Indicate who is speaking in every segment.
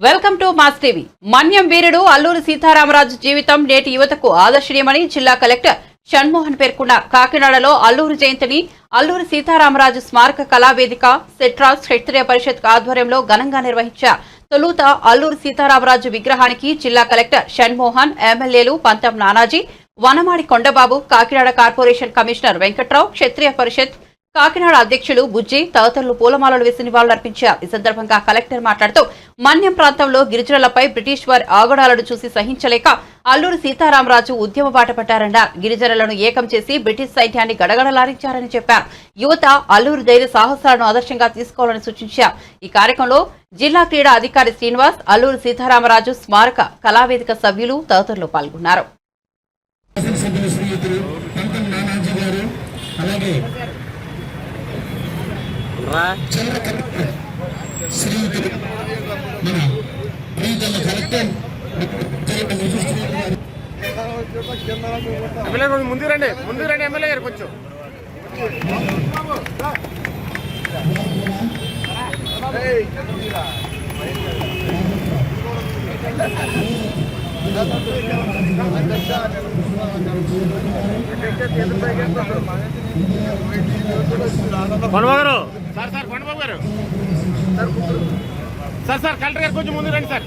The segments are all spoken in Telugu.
Speaker 1: Welcome to mass TV. Manyam వీరుడు అల్లూరి సీతారామరాజు జీవితం నేటి యువతకు ఆదర్శనీయమని జిల్లా కలెక్టర్ షణ్మోహన్ పేర్కొన్నారు. కాకినాడలో అల్లూరి జయంతిని అల్లూరి సీతారామరాజు స్మారక కళావేదిక సెట్రాస్ క్షత్రియ పరిషత్ ఆధ్వర్యంలో ఘనంగా నిర్వహించారు. తొలుత అల్లూరి సీతారామరాజు విగ్రహానికి జిల్లా కలెక్టర్ షణ్మోహన్ ఎమ్మెల్యేలు పంతం నానాజీ వనమాడి కొండబాబు కాకినాడ కార్పొరేషన్ కమిషనర్ వెంకట్రావు క్షత్రియ పరిషత్ కాకినాడ అధ్యక్షులు బుజ్జి తదితరులు పూలమాలలు వేసి నివాళులర్పించారు ఈ సందర్భంగా కలెక్టర్ మాట్లాడుతూ మన్యం ప్రాంతంలో గిరిజనులపై బ్రిటిష్ వారి ఆగడాలను చూసి సహించలేక అల్లూరు సీతారామరాజు ఉద్యమ బాట పట్టారన్నారు. గిరిజనులను ఏకం చేసి బ్రిటిష్ సైన్యాన్ని గడగడలాడించారని చెప్పారు. యువత అల్లూరు ధైర్య సాహసాలను ఆదర్శంగా తీసుకోవాలని సూచించారు. ఈ కార్యక్రమంలో జిల్లా క్రీడా అధికారి శ్రీనివాస్ అల్లూరు సీతారామరాజు స్మారక కళావేదిక సభ్యులు తదితరులు పాల్గొన్నారు.
Speaker 2: అలాగే రా కలెక్టర్ మన ప్రియతమ కలెక్టర్ జిల్లా గారు
Speaker 3: ఎమ్మెల్యే కొంచెం ముందు రండి. ముందు రండి ఎమ్మెల్యే గారు కొంచెం. గారు సార్ సార్ పండుబాబు గారు సార్ సార్ కలెక్టర్ గారు కొంచెం ముందు రండి సార్.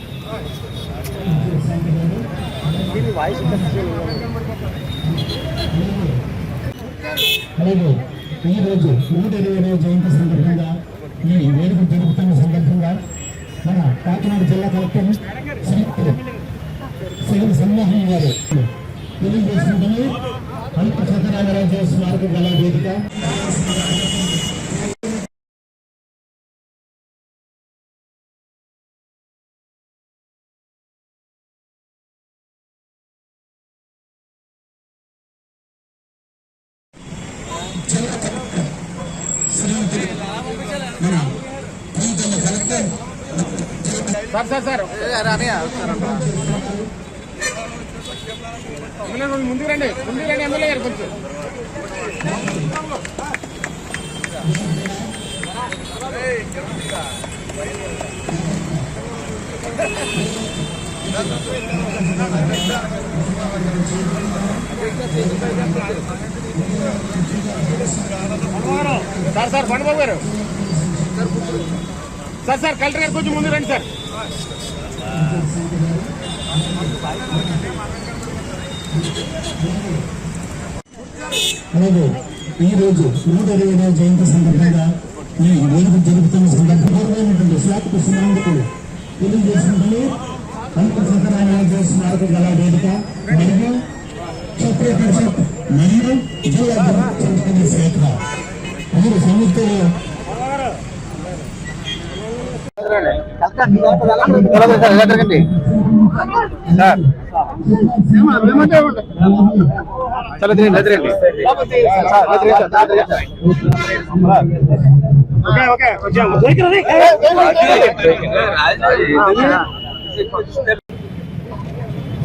Speaker 2: అలాగే ఈ రోజు నూట ఇరవై జయంతి సందర్భంగా ఈ వేడుక జరుపుతున్న సందర్భంగా మన కాకినాడ జిల్లా కలెక్టర్ శ్రీ శ్రీ సన్మోహన్ గారు తెలియజేసినదని అంత సత్యనారాయణ స్మారక కళా వేదిక శ్రీయుతులు మన ప్రియతమ collector
Speaker 3: sir sir sir MLA కొంచెం ముందుకు రండి. ముందుకు రండి ఎమ్మెల్యే గారు కొంచెం. సార్ సార్ పండుబాబు గారు. సార్ సార్ కలెక్టర్ గారు కొంచెం ముందు రండి సార్.
Speaker 2: అలాగే ఈరోజు రోజు నూట ఇరవై జయంతి సందర్భంగా ఈ వేదిక జరుగుతున్న సందర్భంగా స్వాగత సుమాంతకులు తెలియజేసినట్లు అంత సత్యనారాయణ స్మారక కళా వేదిక మరియు క్షత్రియ పరిషత్ మరియు జిల్లా చంద్రగిరి శాఖ. మీరు సంయుక్తంగా
Speaker 3: సార్.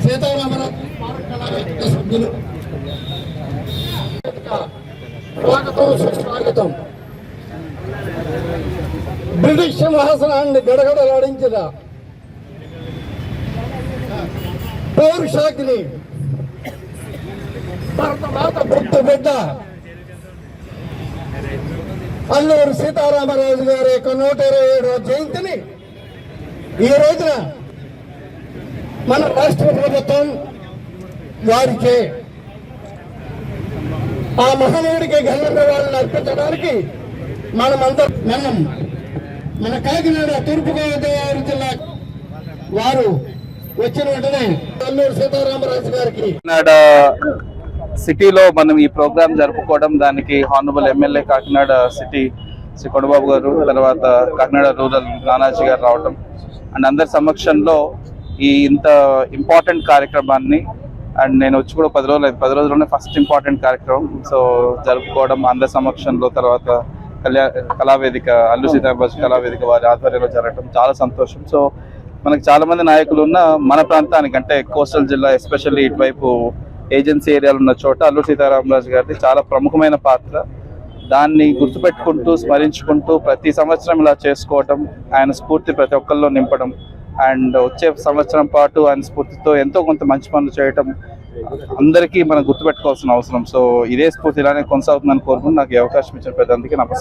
Speaker 2: సీతారామరాజు సభ్యులు స్వాగతం సుస్వాగతం బ్రిటిష్ సింహాసనాన్ని గడగడలాడించిన పేరు పౌరుషాగ్ని. భరతమాత పుట్టు బిడ్డ. అల్లూరు సీతారామరాజు గారి యొక్క నూట ఇరవై ఏడవ జయంతిని ఈ రోజున మన రాష్ట్ర ప్రభుత్వం వారికి ఆ మహనీయుడికి ఘన వాళ్ళని అర్పించడానికి మనమంతా మనం మన కాకినాడ తూర్పుగోదావరి జిల్లా వారు వచ్చిన వెంటనే అల్లూరు సీతారామరాజు గారికి.
Speaker 4: కాకినాడ సిటీలో మనం ఈ ప్రోగ్రామ్ జరుపుకోవడం దానికి honourable MLA Kakinada city Shri Kondababu గారు తర్వాత కాకినాడ రూరల్ నానాజీ గారు రావటం. అండ్ అందరి సమక్షంలో ఈ ఇంత ఇంపార్టెంట్ కార్యక్రమాన్ని అండ్ నేను వచ్చి కూడా పది రోజులు పది రోజుల్లోనే ఫస్ట్ ఇంపార్టెంట్ కార్యక్రమం. సో జరుపుకోవడం అందరి సమక్షంలో తర్వాత కళ్యా కళావేదిక అల్లు సీతారామరాజు కళావేదిక వారి ఆధ్వర్యంలో జరగడం చాలా సంతోషం. సో మనకు చాలా మంది నాయకులు ఉన్న మన ప్రాంతానికి అంటే కోస్టల్ జిల్లా ఎస్పెషల్లీ ఇటువైపు ఏజెన్సీ ఏరియాలు ఉన్న చోట అల్లూరు సీతారామరాజు గారిది చాలా ప్రముఖమైన పాత్ర. దాన్ని గుర్తుపెట్టుకుంటూ స్మరించుకుంటూ ప్రతి సంవత్సరం ఇలా చేసుకోవటం ఆయన స్ఫూర్తి ప్రతి ఒక్కరిలో నింపడం అండ్ వచ్చే సంవత్సరం పాటు ఆయన స్ఫూర్తితో ఎంతో కొంత మంచి పనులు చేయటం అందరికీ మనం గుర్తుపెట్టుకోవాల్సిన అవసరం. సో ఇదే స్ఫూర్తి ఇలానే కొనసాగుతుందని కోరుకుంటూ నాకు అవకాశం ఇచ్చిన ప్రతి అందుకే నమస్కారం.